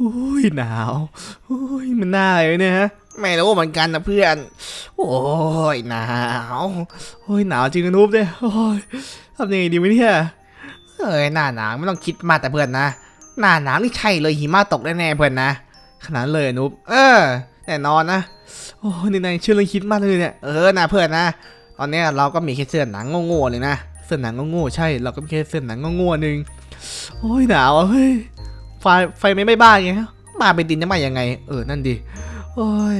อุ้ยหนาวโอ้ยมันหนาวเลยเนี่ยฮะไม่รู้เหมือนกันนะเพื่อน โอ้ยหนาว โอ้ยหนาวจริงนะนุ๊บเนี่ยโอ้ยทำยังไงดีวะเนี่ยเอ้ยหน้าหนาวไม่ต้องคิดมากแต่เพื่อนนะหน้าหนาวนี่ใช่เลยหิมะตกแน่ๆเพื่อนนะขนาดเลยนุ๊บเออแน่นอนนะโอ้ยนี่นเชื่อเรื่องคิดมากเลยเนี่ยเออนะเพื่อนนะตอนนี้เราก็มีแค่เสื้อหนังโง่ๆเลยนะเสื้อหนังโง่ๆใช่ เราก็มีแค่เสื้อหนังโง่ๆหนึ่งโอ้ยหนาวเฮ้ย ฟไฟไม่ไม่บ้าไงมาเป็นดินจะมายังไง เออ นั่นดิโอ้ย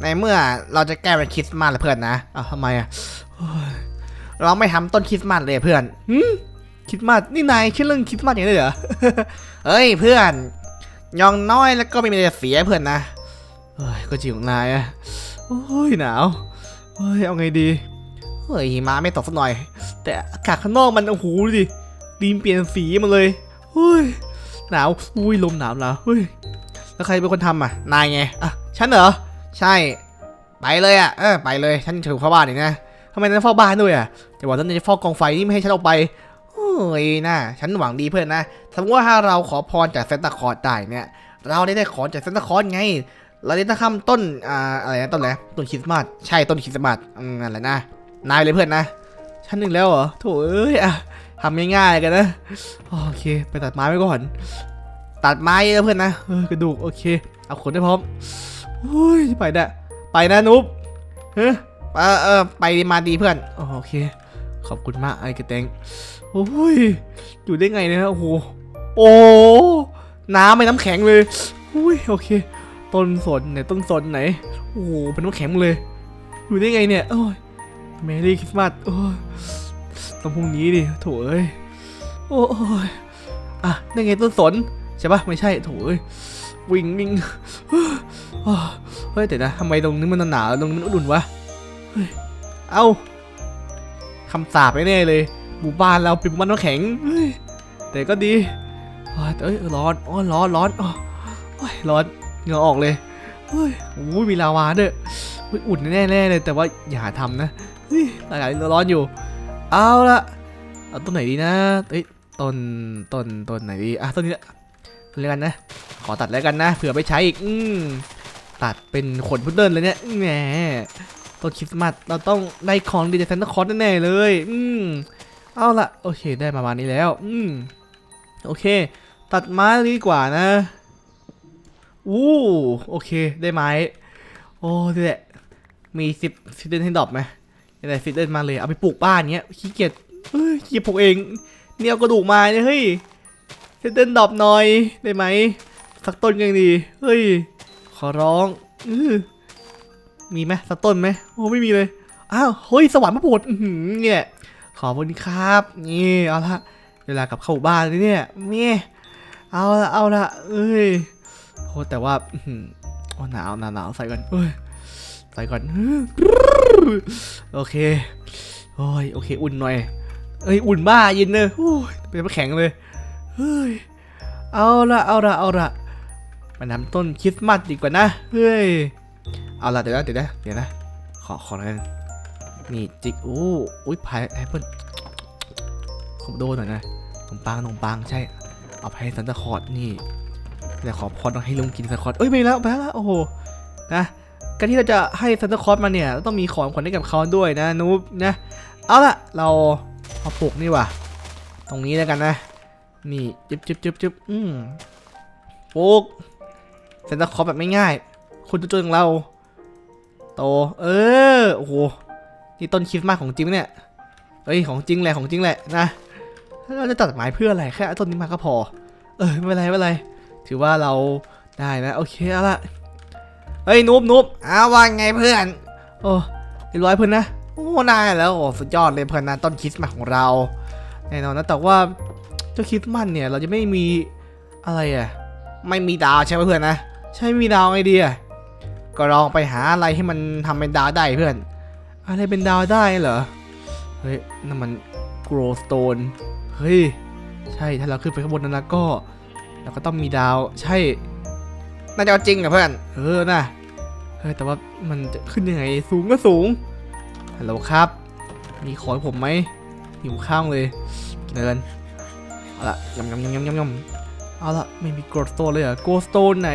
ในเมื่อเราจะแก้เป็นคริสต์มาสเลยเพื่อนนะอะทำไมอะเราไม่ทำต้นคริสต์มาสเลยเพื่อนหืมคิดมากนี่นายคิดเรื่องคิดมากอย่างนี้เหรอเอ้ยเพื่อน ยองน้อยแล้วก็ไม่มีอะไรเสียเพื่อนนะเฮ้ยก็จริงของนายอะโอ้ยหนาวเฮ้ยเอาไงดีเฮ้ยหิมะไม่ตกสักหน่อย แต่อากาศข้างนอกมันโอ้โหดูดิดีมเปลี่ยนสีมาเลยเฮ้ย หนาวอุ้ยลมหนาวหนาวเฮ้ยแล้วใครเป็นคนทำอะนายไงอะฉันเหรอใช่ ไปเลยอะเออไปเลยฉันถือเข้าบ้านอีกนะทำไมนายเฝ้าบ้านด้วยอะจะบอกว่านจะเฝ้ากองไฟนี่ไม่ให้ฉันออกไปเฮ้ยน่าฉันหวังดีเพื่อนนะสมมติว่าถ้าเราขอพรจากเซนตาคอร์สได้เนี่ยเราได้ได้ขอจากเซนตาคอร์สไงเราได้ตั้งคำต้นอ่าอะไรนะต้นอะไรต้นคริสต์มาสใช่ต้นคริสต์มาสอืมนั่นแหละนะนายเลยเพื่อนนะฉันหนึ่งแล้วเหรอโถเอ้ยอะ ทำง่ายๆกันนะ โอเค ไปตัดไม้ไว้ก่อน ตัดไม้เลยเพื่อนนะกระดูกโอเค เอาขนได้พร้อมโอ้ยไปนะไปนะนุ๊บเฮ้ยเออเออไปมาดีเพื่อนโอเค ขอบคุณมากไอ้กระเตงโอ้ยอยู่ได้ไงเนี่ยโอ้โหโอ้น้ำไม่น้ำแข็งเลยอุ้ยโอเค ต้นสนไหนต้นสนไหนโอ้โหเป็นน้ำแข็งเลย อยู่ได้ไงเนี่ยโอ้ยเมรี่คริสต์มาสโอ้ย ต้องพรุ่งนี้ดิโถเอ้ยโอ้ยอะได้ไงต้นสนใช่ปะไม่ใช่โถเอ้ยวิ่งวิ่งอ้าวเฮ้ยแต่นะทำไมตรงนี้มันหนาวตรงนี้มันอุ่นวะเฮ้ยเอ้าคำสาปแน่เลยหมู่บ้านเราเป็นหมู่บ้านน้ำแข็งเฮ้ยแต่ก็ดีเอ้ยร้อนอ๋อร้อนร้อนอ๋อโอ้ยร้อนเหงื่อออกเลยเฮ้ยโอ้ยมีลาวาด้วยเฮ้ยอุ่นแน่ๆเลยแต่ว่าอย่าทำนะเฮ้ยอากาศร้อนอยู่ เอาละเอาต้นไหนดีนะเอ้ยต้นต้นต้นไหนดีอะต้นนี้ละต้นนี้กันนะ ขอตัดแล้วกันนะเผื่อไปใช้อีกอืมตัดเป็นขนพุดเดิ้ลเลยเนี่ยแหมต้นคริสต์มาสเราต้องได้ของดีจากซานตาคลอสแน่ๆเลย อืมเอาละโอเคได้ประมาณนี้แล้ว อืมโอเค ตัดไม้ดีกว่านะอู้โอเคได้ไม้โอ้นี่แหละมีสิบสิบเดนให้ดรอปไหม ได้สิบเดนมาเลยเอาไปปลูกบ้านเนี้ยขี้เกียจเฮ้ยขี้เกียจปลูกเอง เนี่ยเอากระดูกมาเนี่ยเฮ้ยสิบเดนดอปหน่อยได้ไหมสักต้นก็ยังดี เฮ้ย ขอร้องอมีไหมสักต้นไหมโอ้ไม่มีเลยอ้าวเฮ้ยสวรรค์มาโปรดเนี่ยขอบคุณครับนี่เอาละเวลากับเข้าบ้านเลยเนี่ยเนี่ยเอาละเอาละเอ้ยโอ้แต่ว่าอื้อหือโอ้หนาวหนาวหนาวใส่ก่อนเอ้ย ใส่ก่อน โอเค โอ้ย โอเค อุ่นหน่อย เอ้ย อุ่นบ้าเย็นเลยโอ้ยเป็นน้ำแข็งเลย เฮ้ย เอาละเอาละเอาละมาทำต้นคริสต์มาสดีกว่านะ เฮ้ย เอาละเดี๋ยวนะ เดี๋ยวนะ เดี๋ยวนะ ขอ ขอหน่อยนี่จิกอู้อุ้ยพายแอปเปิ้ลผมโดนหน่อยนะขนมปังขนมปังใช่ เอาไปให้ซันตาคอร์ดนี่แต่ขอพรต้องให้ลุงกินซันตาคอร์ดเอ้ยไม่แล้วไปแล้ว โอ้โห นะ การที่เราจะให้ซันตาคอร์ดมาเนี่ยเราต้องมีของขวัญให้กับเขาด้วยนะนูบนะเอาละเราเอาปลูกนี่ว่ะ ตรงนี้แล้วกันนะ นี่จึ๊บจึ๊บจึ๊บจึ๊บอืมปลูกซันตาคอร์แบบไม่ง่ายคนจนๆอย่างเรา โต เออโอ้โหนี่ต้นคริสต์มาสของจริงเนี่ยเฮ้ยของจริงแหละของจริงแหละนะเราจะตัดไม้เพื่ออะไรแค่ต้นนี้มาก็พอ เออไม่เป็นไรไม่เป็นไร ถือว่าเราได้นะ โอเคเอาละ เฮ้ยนุบนุบอ้าวว่าไงเพื่อน โอ้เรียบร้อยเพื่อนนะ โอ้นายแล้วโอ้สุดยอดเลยเพื่อนนะต้นคริสต์มาสของเราแน่นอนนะแต่ว่าเจ้าคริสต์มาสเนี่ยเราจะไม่มีอะไรอะไม่มีดาวใช่ไหมเพื่อนนะใช่มีดาวไอเดียก็ลองไปหาอะไรที่มันทำเป็นดาวได้เพื่อน อะไรเป็นดาวได้เหรอเฮ้ยนั่นมัน grow stone เฮ้ยใช่ถ้าเราขึ้นไปข้างบนนั้นแล้วก็เราก็ต้องมีดาวใช่ น่าจะเอาจริงเหรอเพื่อน เออนะเฮ้ยแต่ว่ามันจะขึ้นยังไง สูงก็สูง ฮัลโหลครับ มีขอให้ผมไหมหิวข้าวเลย กินอะไรกันเอาละยำยำยำยำยำยำเอาละไม่มี grow stone เลยเหรอ grow stone ไหน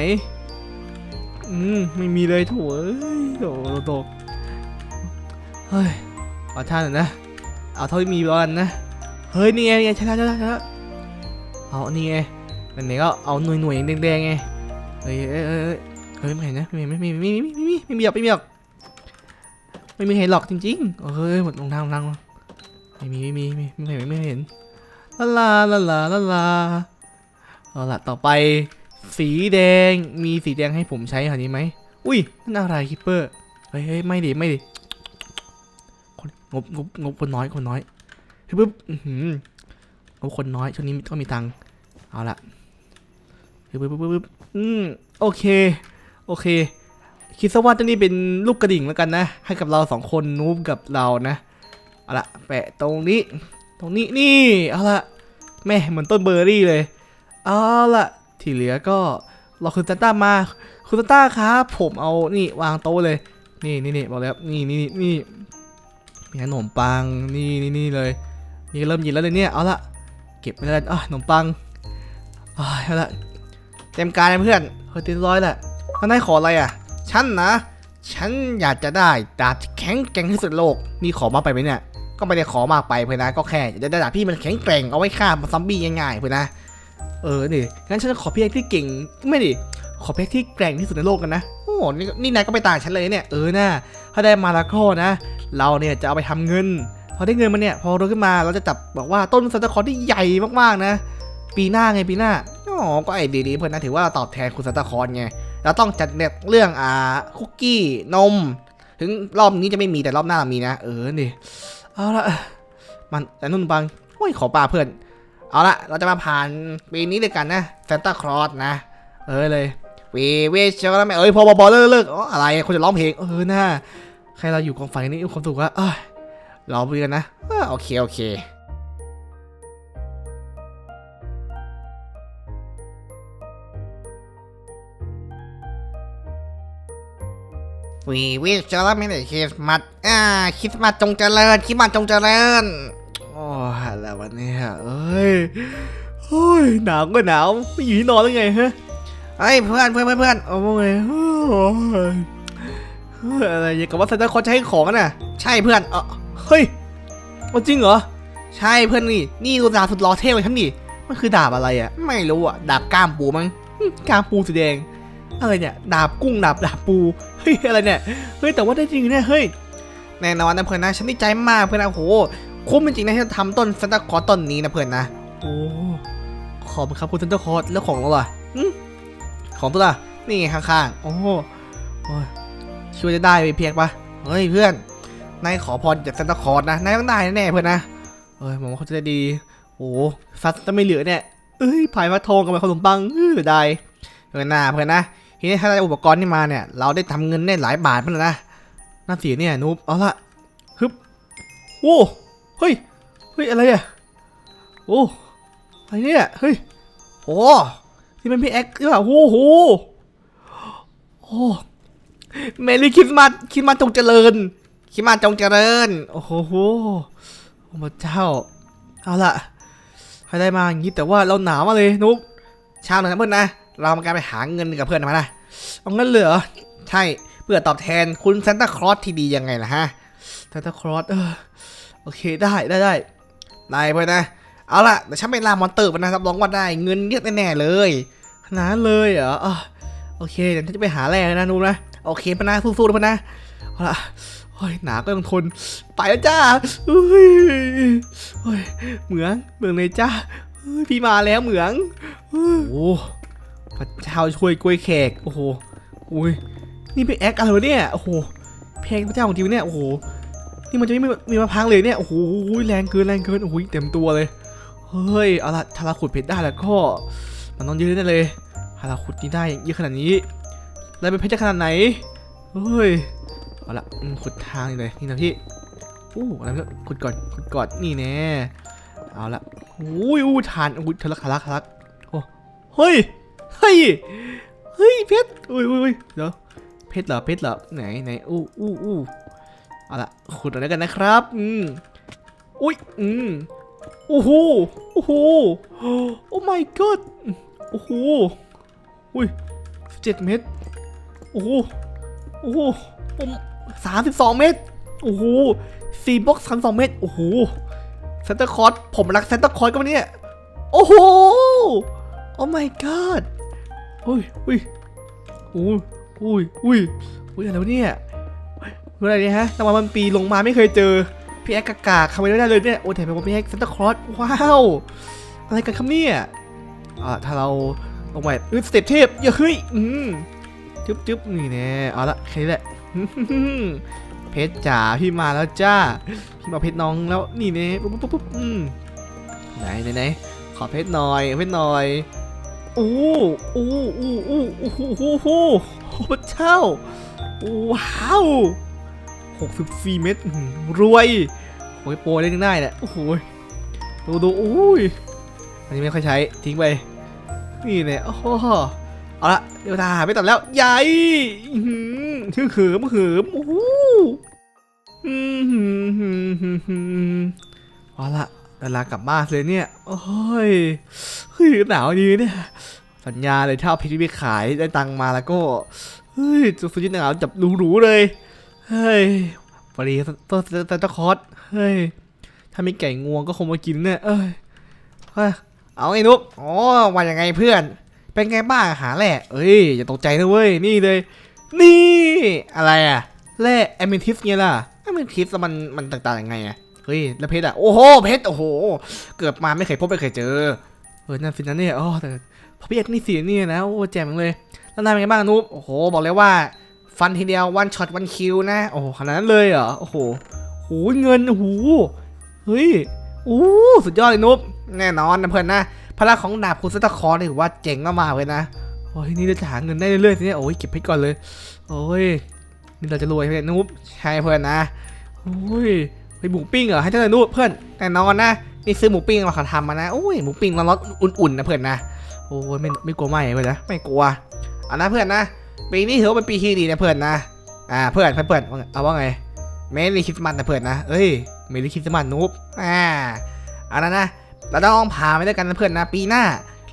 อืม ไม่มีเลยโถ่เอ้ยโถโถเฮ้ยเอาท่าหน่อยนะ เอาเท่าที่มีก่อนนะ เฮ้ย นี่ไงนี่ไงใช่แล้วใช่แล้วใช่แล้วเอา นี่ไงไหนๆก็เอาหน่วยหน่วยแดงๆไง เฮ้ยเฮ้ยเฮ้ยไม่เห็นนะไม่ไม่ไม่ไม่ไม่ไม่ไม่มีหรอกไม่มีหรอกไม่มีเห็นหรอกจริงๆเฮ้ยหมดลงทางลงไม่มีไม่มีไม่เห็นไม่เห็นลาลาลาลาลาลาเอาละต่อไป สีแดงมีสีแดงให้ผมใช้แถอนี้ไหมอุ้ยนั่นอะไรคิปเปอร์เฮ้ยไม่ดิไม่ดิงบงบงบคนน้อยคนน้อยเฮ้ยปุ๊บงบคนน้อยช่วงนี้ก็มีตังเอาละเฮ้ยปุ๊บปุ๊บปุ๊บ อืม โอเค โอเค คิดซะว่าเจ้านี่เป็นลูกกระดิ่งแล้วกันนะ ให้กับเราสองคนนูบกับเรานะ เอาละแปะตรงนี้ ตรงนี้นี่ เอาละแม่เหมือนต้นเบอร์รี่เลย เอาละที่เหลือก็รอคุณซันต้ามา คุณซันต้าครับผมเอานี่วางโต๊ะเลย นี่นี่นี่บอกแล้วนี่นี่นี่นี่มีขนมปังนี่นี่นี่เลย นี่เริ่มเยินแล้วเลยเนี่ย เอาละเก็บไปแล้วอะขนมปังอ่าเอาละ เต็มการเลยเพื่อนเฮ้ยเรียบร้อยแหละท่านนายขออะไรอะ ฉันนะ ฉันอยากจะได้ดาบแข็งแกร่งที่สุดโลก นี่ขอมากไปไหมเนี่ย ก็ไม่ได้ขอมากไปเพื่อนนะ ก็แค่จะได้ดาบที่มันแข็งแกร่งเอาไว้ฆ่าซอมบี้ง่ายๆเพื่อนนะ เออนี่งั้นฉันขอเพียงที่เก่งไม่ดิขอเพียงที่แกร่งที่สุดในโลกกันนะ โอ้โหนี่นี่นายก็ไปต่างฉันเลยเนี่ย เออน่าถ้าได้มาแล้วก็นะ เราเนี่ยจะเอาไปทำเงิน พอได้เงินมาเนี่ย พอเราขึ้นมาเราจะจับบอกว่าต้นซันตาคอสที่ใหญ่มากๆนะ ปีหน้าไงปีหน้า ก็ไอ้ดีๆเพื่อนนะถือว่าเราตอบแทนคุณซานตาคลอนไงเราต้องจัดเรื่องอ่าคุกกี้นม ถึงรอบนี้จะไม่มีแต่รอบหน้ามีนะ เออนี่เอาละมันแต่นุ่นบางโอ้ยขอปลาเพื่อน เอาละเราจะมาผ่านปีนี้ด้วยกันนะซานตาคลอสนะ เออเลยวีเวชเชอร์ไม่เอ้ยพอบอบอเลิกเลิกอ๋ออะไรคนจะร้องเพลงเออน่าใครเราอยู่กองไฟนี่มีความสุขว่าเอ้ยเราไปกันนะโอเคโอเค วีวิชเจอร์ไม่ได้คริสต์มาสอ่าคริสต์มาสจงเจริญคริสต์มาสจงเจริญโอ้ยแล้ววันนี้เอ้ยเฮ้ยหนาวก็หนาวไม่อยู่ที่นอนแล้วไงฮะเฮ้ยเพื่อนเพื่อนเพื่อนเพื่อนเอาว่าไงเฮ้ยเฮ้ยอะไรอย่างกับว่าซานตาคลอสจะให้ของน่ะ ใช่เพื่อนเออเฮ้ยจริงเหรอใช่เพื่อนนี่นี่ดูดาบสุดล่อเท่เลยท่านดิมันคือดาบอะไรอะ ไม่รู้อะดาบก้ามปูมั้งหึกามปูสีแดง อะไรเนี่ย ดาบกุ้งดาบดาบปู เฮ้ยอะไรเนี่ย เฮ้ยแต่ว่าได้จริงเนี่ย เฮ้ย แน่นอนนะเพื่อนนะฉันดีใจมากเพื่อนนะโอ้โหคุ้มจริงๆนะที่ทำต้นซันตาคลอสต้นนี้นะเพื่อนนะ โอ้ขอบคุณครับคุณซันตาคลอสแล้วของเราล่ะของตัวล่ะ นี่ไงข้างๆ โอ้โหช่วยจะได้ไปเพียงปะเฮ้ยเพื่อน นายขอพรจากซันตาคลอสนะ นายต้องได้แน่เพื่อนนะ เอ้ยหมองว่าเขาจะได้ดี โอ้ซัดจะไม่เหลือเนี่ย เอ้ยผายมาทองกับขนมปังเออได้เพื่อนนะเพื่อนนะ ทีนี้ถ้าได้อุปกรณ์นี่มาเนี่ย เราได้ทำเงินได้หลายบาทเพื่นนะน่าเสียเนี่ยนุ๊บเอาละฮึบโอ้เฮ้ยเฮ้ยอะไรอะโอ้อะไรเนี่ยเฮ้ยโอ้ที่มันพี่แอ็กหรือเปล่าโอ้โหโอ้เมลี่คริสต์มาสคริสต์มาสจงเจริญคิดมาสจงเจริญโอ้โหโอ้พระเจ้าเอาละให้ได้มาอย่างนี้แต่ว่าเราหนาวมาเลยนุ๊บเช้าหน่อยนะเพื่อนนะ เรามาการไปหาเงินกับเพื่อนมานะเอางั้นเหลยเหรอใช่เพื่อตอบแทนคุณซานตาคลอสที่ดียังไงล่ะฮะซานตาคลอสเออโอเคได้ได้ได้ได้เพื่อนนะ เอาล่ะเดี๋ยวฉันไปล่ามอนเตอร์มันนะรับรองว่าได้เงินเยอะแน่เลยขนาดเลยเหรอโอเคเดี๋ยวฉันจะไปหาแร่นะนุ๊บนะโอเคพนะสู้ๆนะพนะเอาล่ะโอ้ยหนาก็ต้องทนไปแล้วจ้าเฮ้ยเหมืองเหมืองเลยจ้าพี่มาแล้วเหมืองโอ้ พระเจ้าช่วยกล้วยแขก โอ้โห อุ้ย นี่เป็นแอคอะไรเนี่ย โอ้โห เพลงพระเจ้าของจริงวเนี่ย โอ้โห นี่มันจะไม่มีมาพังเลยเนี่ย โอ้โห แรงเกินแรงเกิน โอ้โหเต็มตัวเลย เฮ้ย เอาละถ้าเราขุดเพชรได้แล้วก็ มันต้องยืนได้เลยถ้าเราขุดนี่ได้เยอะขนาดนี้ แล้วเป็นเพชรขนาดไหน เฮ้ย เอาละขุดทางนี่เลย นี่นะพี่อู้อะไรเนี่ยขุดก่อนขุดก่อนนี่แน่ เอาละอุ้ยอู้ทานอุ้ทะลักทะลักทะลักโอ้เฮ้ย เฮ้ย เฮ้ยเพชรอุ้ยอุ้ยอุ้ยเดี๋ยวเพชรเหรอเพชรเหรอไหนไหนอู้อู้อู้เอาละขุดหน่อยแล้วกันนะครับ อืมอุ้ยอืมโอ้โหโอ้โหโอ้ my god โอ้โหอุ้ยเจ็ดเมตรโอ้โหโอ้โหสามสิบสองเมตรโอ้โหสี่บล็อกสามสองเมตรโอ้โหเซนเตอร์คอร์สผมรักเซนเตอร์คอร์สก็มาเนี่ยโอ้โหโอ้ my god อุ้ยอุ้ยอุ้ยอุ้ยอุ้ยอุ้ยอะไรวะเนี่ยเมื่อไรเนี่ยฮะรางวัลมันปีลงมาไม่เคยเจอ พี่แอ๊กกากาทำไมไม่ได้เลยเนี่ย โอ้แต่เป็นพี่แอ๊กเซนตอร์คอร์สว้าว อะไรกันครับเนี่ย อ่า ถ้าเราลงไปอึดสเต็ปเทพอย่าเฮ้ย อืมจึ๊บจึ๊บนี่แน่เอาละแค่นี้แหละ เพชรจ๋าพี่มาแล้วจ้า พี่มาเพชรน้องแล้วนี่แน่ปุ๊บปุ๊บปุ๊บอืมไหนไหนไหนขอเพชรหน่อยเพชรหน่อย อ้โอ้โอ้โอ้โอ้โหโอ้โหพระเจ้า ว้าว64เม็ดอื้อหือรวยโอ้ยโปรเล่นได้แหละโอ้โหดูดูโอ้ยอันนี้ไม่ค่อยใช้ทิ้งไป นี่เนี่ยโอ้โหเอาละเดี๋ยวตาไม่ตัดแล้ว ใหญ่ชื่อเขิมเขิมโอ้โหอื้อหือหือหือหือเอาละเวลากลับบ้านเลยเนี่ย โอ้ย ฮ้ยหนาวดีเนี่ย สัญญาเลยถ้าเอาเพชรไปขายได้ตังมาแล้วก็เฮ้ยจะซื้อหนาวจับหรูๆเลย เฮ้ยพอดีต้นต้นตะคอสเฮ้ย ถ้ามีไก่งวงก็คงมากินเนี่ยเอ้ยเอาไอ้นุ๊กอ๋อว่ายังไงเพื่อน เป็นไงบ้างหาแหละเอ้ยอย่าตกใจนะเว้ย นี่เลย นี่ อะไรอะแร่แอมเมทิสไงล่ะแอมเมทิสมันมันต่างๆยังไงอะเฮ้ยแล้วเพชรอะโอ้โหเพชรโอ้โห เกิดมาไม่เคยพบไม่เคยเจอ ออนั่นสินะเนี่ยอ๋อแต่พอพี่เอ็กนี่สีนี่นะ โอ้แจ่มจังเลย แล้วนายเป็นไงบ้างนุ๊กโอ้โห บอกเลยว่า ฟันทีเดียววันช็อตวันคิวนะ โอ้ขนาดนั้นเลยเหรอ โอ้โหโหเงินโอ้โหเฮ้ยโอ้สุดยอดเลยนุ๊กแน่นอนนะเพื่อนนะ พลังของดาบคุณซัตาคอร์นี่ถือว่าเจ๋งมากๆเลยนะ โอ้ยนี่เราจะหาเงินได้เรื่อยๆทีนี้โอ้ยเก็บเพชรก่อนเลย โอ้ย นี่เราจะรวยเพื่อนนุ๊กใช่เพื่อนนะ โอ้ยไปหมูปิ้งเหรอ ให้เจ้าหน่นุ๊กเพื่อน แน่นอนนะ นี่ซื้อหมูปิ้งมาเขาทำมานะโอ้ยหมูปิ้งร้อนๆอุ่นๆนะเพื่อนนะโอ้ยไม่ไม่กลัวไหมเพื่อนนะไม่กลัวเอานะเพื่อนนะปีนี้ถือว่าเป็นปีที่ดีนะเพื่อนนะอ่าเพื่อนเพื่อนเพื่อนเอาว่าไงเมรี่คริสต์มาสนะเพื่อนนะเอ้ยเมรี่คริสต์มาสนุ๊กอ่าอันนั้นนะเราต้องพาไปด้วยกันนะเพื่อนนะ ปีหน้า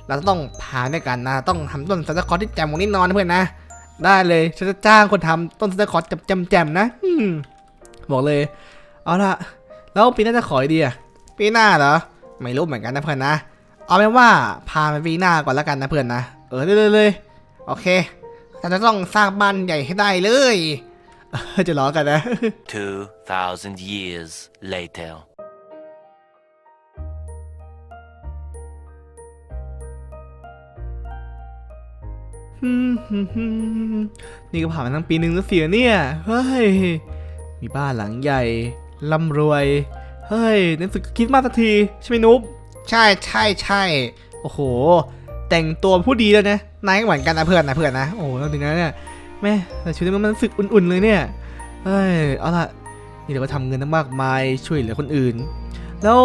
เราต้องพาด้วยกันนะ ต้องทำต้นซันตาคลอสที่แจ่มกว่านี้นอนนะเพื่อนนะได้เลยฉันจะจ้างคนทำต้นซันตาคลอสแจ่มๆนะอืมบอกเลย เอาละแล้วปีหน้าจะขออะไรดีอะ ปีหน้าเหรอ ไม่รู้เหมือนกันนะเพื่อนนะ เอาเป็นว่าพาไปปีหน้าก่อนแล้วกันนะเพื่อนนะ เออเลยเลยเลยโอเคเราจะต้องสร้างบ้านใหญ่ให้ได้เลยเออจะล้อกันนะ 2,000 years later. ฮึ่มฮึ่มฮึ่มนี่ก็ผ่านมาตั้งปีหนึ่งแล้วเสียเนี่ย เฮ้ย มีบ้านหลังใหญ่ร่ำรวย เฮ้ยในสุดก็คิดมากสักที ใช่ไหมนุ๊กใช่ใช่ใช่โอ้โห แต่งตัวผู้ดีแล้วนะนายก็เหมือนกันนะเพื่อนนะเพื่อนนะโอ้โหแล้วทีนั้นเนี่ยแม่แต่ชีวิตมันรู้สึกอุ่นๆเลยเนี่ยเฮ้ยเอาล่ะนี่เดี๋ยวก็ทำเงินตั้งมากมายช่วยเหลือคนอื่น แล้ว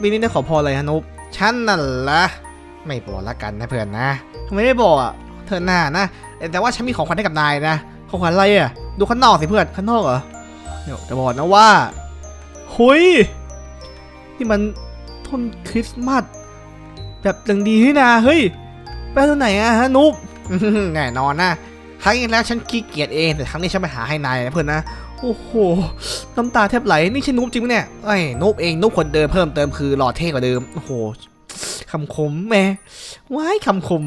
ปีนี้ได้ขอพรอะไรฮะนุ๊กฉันนั่นละไม่บอกละกันนะเพื่อนนะทำไมไม่บอกอะเธอหน้านะแต่ว่าฉันมีของขวัญให้กับนายนะของขวัญอะไรอะดูข้างนอกสิเพื่อนข้างนอกเหรอเดี๋ยวจะบอกนะว่าหุย นี่มันต้นคริสต์มาสแบบดังดีนี่นะเฮ้ยไปตรงไหนอะฮะนุ๊กแน่นอนนะครั้งที่แล้วฉันขี้เกียจเองแต่ครั้งนี้ฉันไปหาให้นายนะเพื่อนนะโอ้โหน้ำตาแทบไหลนี่ใช่นุ๊กจริงไหมเนี่ยเอ้ยนุ๊กเองนุ๊กคนเดิมเพิ่มเติมคือหล่อเท่กว่าเดิมโอ้โหคำคมแม่ว้ายคำคม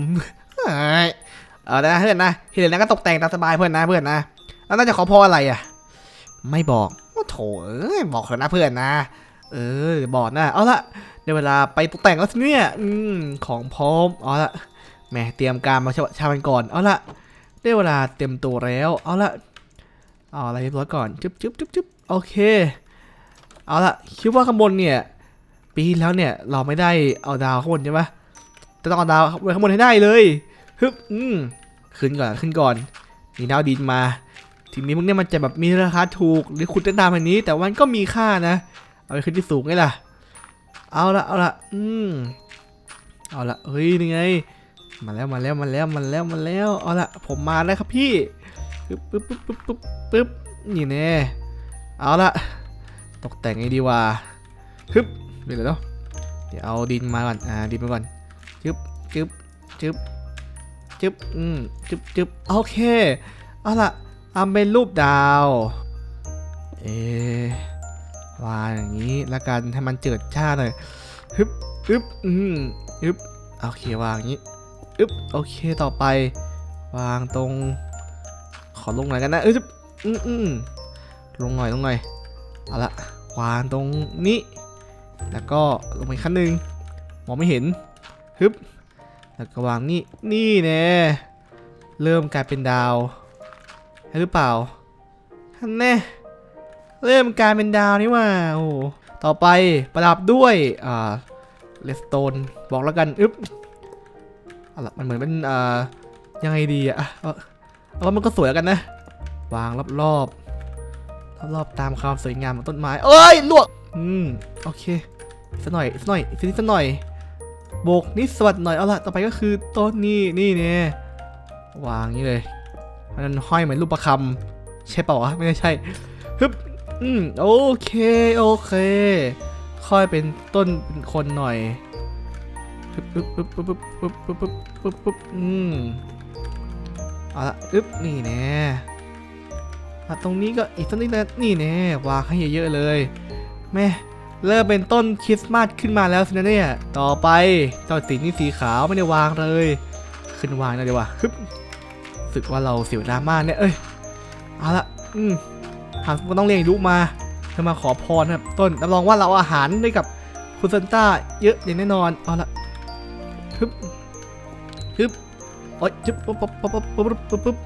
เออนะเพื่อนนะที่เหลือนั้นก็ตกแต่งตามสบายเพื่อนนะเพื่อนนะแล้วน่าจะขอพรอะไรอะ ไม่บอกโอ้โถเอ้ยบอกเถอะนะเพื่อนนะ เออเดี๋ยวบอกนะเอาละในเวลาไปตกแต่งแล้วสิเนี่ยอืมของพร้อม เอาละแหม่เตรียมการมาชาชาวันก่อน เอาละได้เวลาเต็มตัวแล้ว เอาละเอาอะไรเรียบร้อยก่อนจุ๊บจุ๊บจุ๊บจุ๊บโอเค เอาละคิดว่าข้างบนเนี่ย ปีแล้วเนี่ยเราไม่ได้เอาดาวข้างบนใช่ไหมจะต้องเอาดาวไว้ข้างบนให้ได้เลยฮึบอืมขึ้นก่อนขึ้นก่อนมีดาวดินมา ทีนี้พวกเนี้ยมันจะแบบมีราคาถูกหรือขุดได้ตามแบบนี้ แต่มันก็มีค่านะ เอาไปขึ้นที่สูงไงล่ะ เอาละเอาละอืมเอาละเฮ้ยนี่ไง มาแล้วมาแล้วมาแล้วมาแล้วมาแล้ว เอาละผมมาแล้วครับพี่ปึ๊บปึ๊บปึ๊บปึ๊บปึ๊บปึ๊บนี่แน่เอาละตกแต่งไงดีวะฮึบเดี๋ยเดี๋ยวเดี๋ยวเอาดินมาก่อนอ่าดินมาก่อนจึ๊บจึ๊บจึ๊บจึ๊บอืมจึ๊บจึ๊บโอเคเอาละทำเป็นรูปดาว เอะ วางอย่างนี้แล้วกันให้มันเจิดจ้าหน่อยฮึบฮึบอืมฮึบโอเควางอย่างนี้อึบโอเคต่อไป วางตรง ขอลงหน่อยกันนะอึบอืมอืมลงหน่อยลงหน่อยเอาละวางตรงนี้ แล้วก็ลงไปขั้นหนึ่งมองไม่เห็นฮึบแล้วก็วางนี่นี่แน่เริ่มกลายเป็นดาวใช่หรือเปล่าท่านแน่ เริ่มกลายเป็นดาวนี่ว่าโอ้ต่อไปประดับด้วยอ่าเลสโตนบอกแล้วกันอึ๊บเอาละมันเหมือนเป็นอ่ายังไงดีอะเอาเอาว่ามันก็สวยกันนะ วางรอบรอบรอบรอบๆตามความสวยงามของต้นไม้เอ้ยลวกอืมโอเคสักหน่อยสักหน่อยอีกนิดสักหน่อยโบกนิดสวัสดหน่อยเอาละต่อไปก็คือต้นนี้นี่เนี่ยวางอย่างนี้เลยมันห้อยเหมือนรูปประคำใช่เปล่าวะไม่ใช่ฮึบ อืมโอเค โอเค ค่อยเป็นต้นเป็นคนหน่อยปึ๊บปึ๊บปึ๊บปึ๊บปึ๊บปึ๊บปึ๊บปึ๊บปึ๊บอืมเอาละอึ๊บนี่แน่อะตรงนี้ก็อีกสักนิดนะนี่แน่วางให้เยอะๆเลยแม่เริ่มเป็นต้นคริสต์มาสขึ้นมาแล้วสินะเนี่ย ต่อไปเจ้าสีนี่สีขาวไม่ได้วางเลย ขึ้นวางนะเดี๋ยววะฮึบสึกว่าเราเสียวดราม่าเนี่ย เอ้ย เอาละ อืม หากก็ต้องเรียกลูกมาเพื่อมาขอพรครับต้นรับรองว่าเราอาหารได้กับคุณซันต้าเยอะอย่างแน่นอนเอาละฮึบฮึบโอ๊ยฮึบปุ๊บปุ๊บปุ๊บปุ๊บปุ๊บปุ๊บ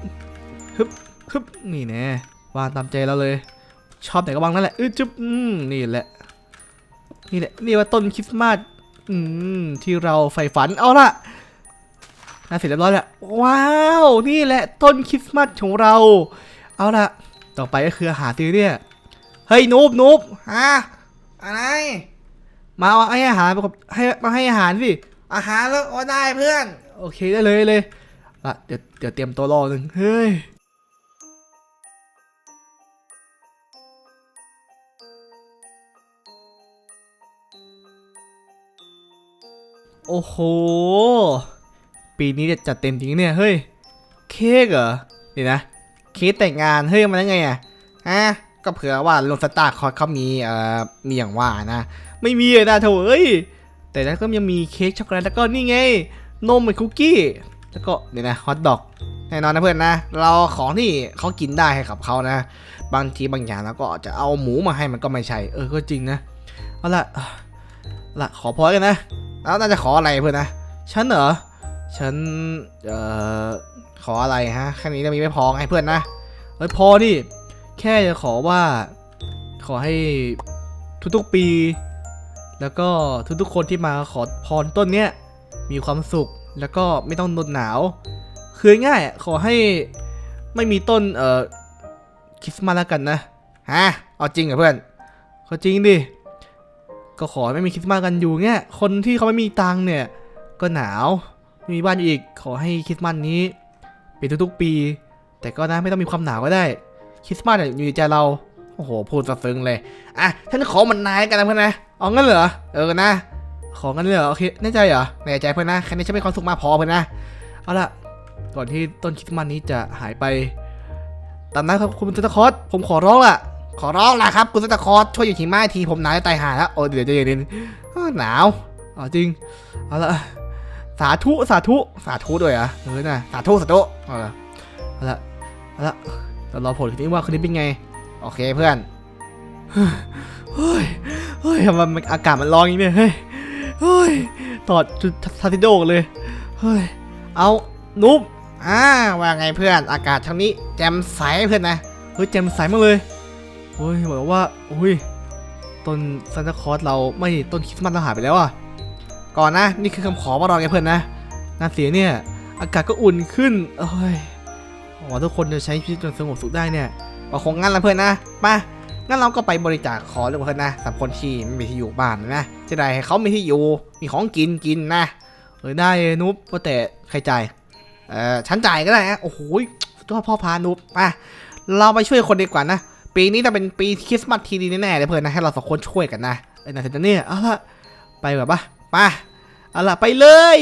ฮึบฮึบนี่แน่วางตามใจเราเลย ชอบไหนก็วางนั่นแหละอือจุ๊บอืมนี่แหละนี่แหละนี่ว่าต้นคริสต์มาสอืมที่เราใฝ่ฝันเอาละน่าเสร็จเรียบร้อยแล้วว้าว นี่แหละต้นคริสต์มาสของเรา เอาละ ต่อไปก็คืออาหารซีเนี่ยเฮ้ยนูบนูบฮะอะไร มาเอาให้อาหารให้มาให้อาหารสิอาหารแล้วโอ้ได้เพื่อน โอเคได้เลยเลยละเดี๋ยวเดี๋ยวเตรียมตัวรอหนึ่งเฮ้ยโอ้โห ปีนี้จะจัดเต็มจริงเนี่ย เฮ้ย เค้กเหรอเดี๋ยนะ ค้กแต่งงานเฮ้ยมันได้ไงอะฮะก็เผื่อว่าลงสตาร์คอร์สเขามีเอ่อมีอย่างว่านะ ไม่มีเลยนะโถอะเอ้ยแต่นั้นก็ยังมีเค้กช็อกโกแลตแล้วก็นี่ไง นมเป็นคุกกี้ แล้วก็เดี๋ยวนะฮอทดอกแน่นอนนะเพื่อนนะ เราของที่เขากินได้ให้กับเขานะ บางทีบางอย่างเราก็จะเอาหมูมาให้มันก็ไม่ใช่ เออก็จริงนะเอาละเอาละขอพรกันนะแล้วน่าจะขออะไรเพื่อนนะฉันเหรอฉันเอ่อ ขออะไรฮะแค่นี้จะมีไม่พอไงเพื่อนนะเอ้ยพอดิแค่จะขอว่า ขอให้ทุกๆปี แล้วก็ทุกๆคนที่มาขอพรต้นเนี้ยมีความสุขแล้วก็ไม่ต้องโดนหนาว คือง่ายขอให้ไม่มีต้นเอ่อคริสต์มาสแล้วกันนะฮะเอาจริงเหรอเพื่อนก็จริงดิก็ขอไม่มีคริสต์มาสกันอยู่เงี้ยคนที่เขาไม่มีตังเนี่ยก็หนาวไม่มีบ้านอีกขอให้คริสต์มาสนี้ เป็นทุกๆปี แต่ก็นะไม่ต้องมีความหนาวก็ได้คริสต์มาสเนี่ยอยู่ในใจเรา โอ้โห พูดสะซึ้งเลย อะฉันขอมันนายกันนะเพื่อนนะ เอางั้นเหรอ เออนะ ของกันเลยเหรอ โอเคแน่ใจเหรอ แน่ใจเพื่อนนะ แค่นี้ฉันมีความสุขมากพอเพื่อนนะ เอาล่ะ ก่อนที่ต้นคริสต์มาสนี้จะหายไป ตามนั้นครับคุณเซนตาคอสผมขอร้องล่ะ ขอร้องนะครับคุณซันตาคอสช่วยอยู่หิมะทีผมหนาวจะตายห่าแล้ว โอ้เดี๋ยวจะเย็นเออหนาวๆเอจริง เอาล่ะ สาธุสาธุสาธุด้วยอะเออน่ะสาธุสาธุเอาละเอาละเอาละเรารอผลคืนนี้ว่าคืนนี้เป็นไง โอเคเพื่อนเฮ้ยเฮ้ยทำไมอากาศมันร้อนอย่างนี้เนี่ยเฮ้ยเฮ้ยถอดชุดทาซิโดกเลยเฮ้ยเอานุ๊บอ่าว่าไงเพื่อนอากาศช่วงนี้แจ่มใสเพื่อนนะเฮ้ยแจ่มใสมากเลยเฮ้ยบอกว่าโอ้ยต้นซานตาคลอสเราไม่ต้นคริสต์มาสเราหายไปแล้วอะ ก่อนนะ นี่คือคำขอว่าเราไงเพื่อนนะน่าเสียเนี่ย อากาศก็อุ่นขึ้นเอ้ยหวังว่าทุกคนจะใช้ชีวิตอย่างสงบสุขได้เนี่ยก็คงงั้นละเพื่อนนะมางั้นเราก็ไปบริจาคขอเรื่องเพื่อนนะสำหรับคนที่ไม่มีที่อยู่บ้านนะจะได้ให้เขามีที่อยู่มีของกินกินนะเออได้นุ๊บว่าแต่ใครจ่ายเออฉันจ่ายก็ได้นะโอ้โหสุดยอดพ่อพานุ๊บมาเราไปช่วยคนดีกว่านะปีนี้จะเป็นปีคริสต์มาสที่ดีแน่ๆเลยเพื่อนนะให้เราสองคนช่วยกันนะไอ้นายเซนเนี่ยเอาละไปแบบปะ ไปเอาล่ะไปเลย